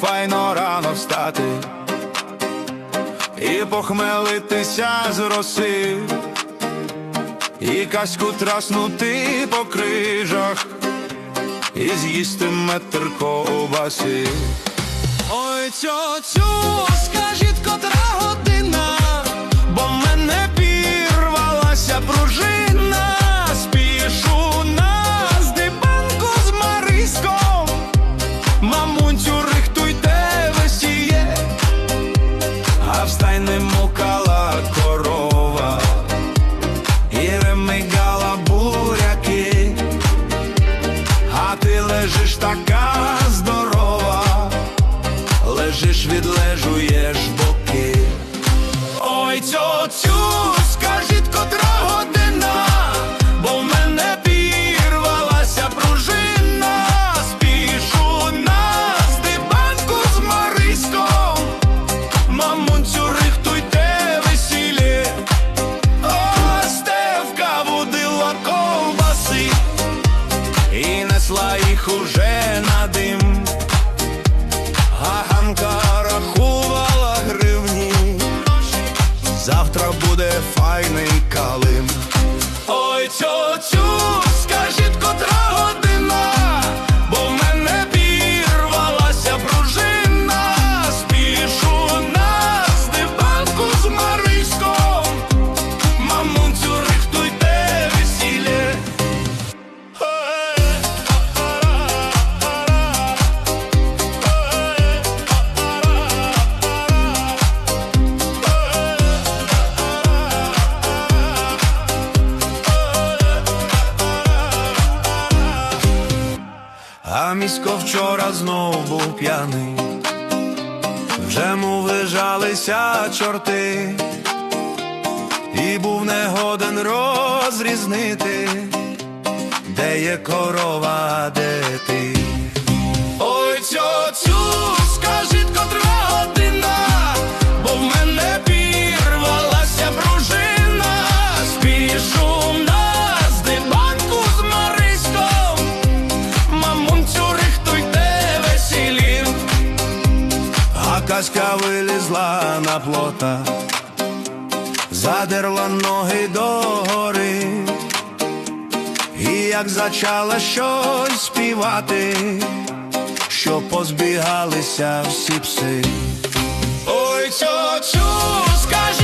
файно рано встати і похмелитися з роси, і каську траснути по крижах, і з'їсти метр ковбаси. Ой, цьоцю, скажіть, а мукала корова, і ремигала буряки, а ти лежиш така здорова. Лежиш, відлежуєш боки. Ой, цьоцю, скажіть, їх уже на дим. гаганка рахувала гривні, завтра буде файний калим. Ой, цьоцю, Місько вчора знов був п'яний, вже му вижалися чорти, і був негоден розрізнити, де є корова, де ти. А вилізла на плота, задерла ноги до гори, І як зачала щось співати, що позбігалися всі пси. Ой, цьоцю, цю котра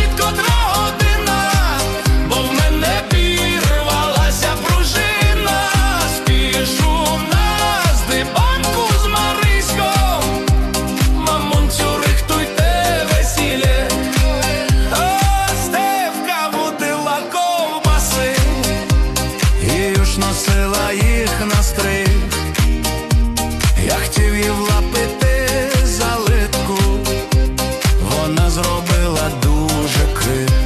привів лапити залитку, вона зробила дуже крик.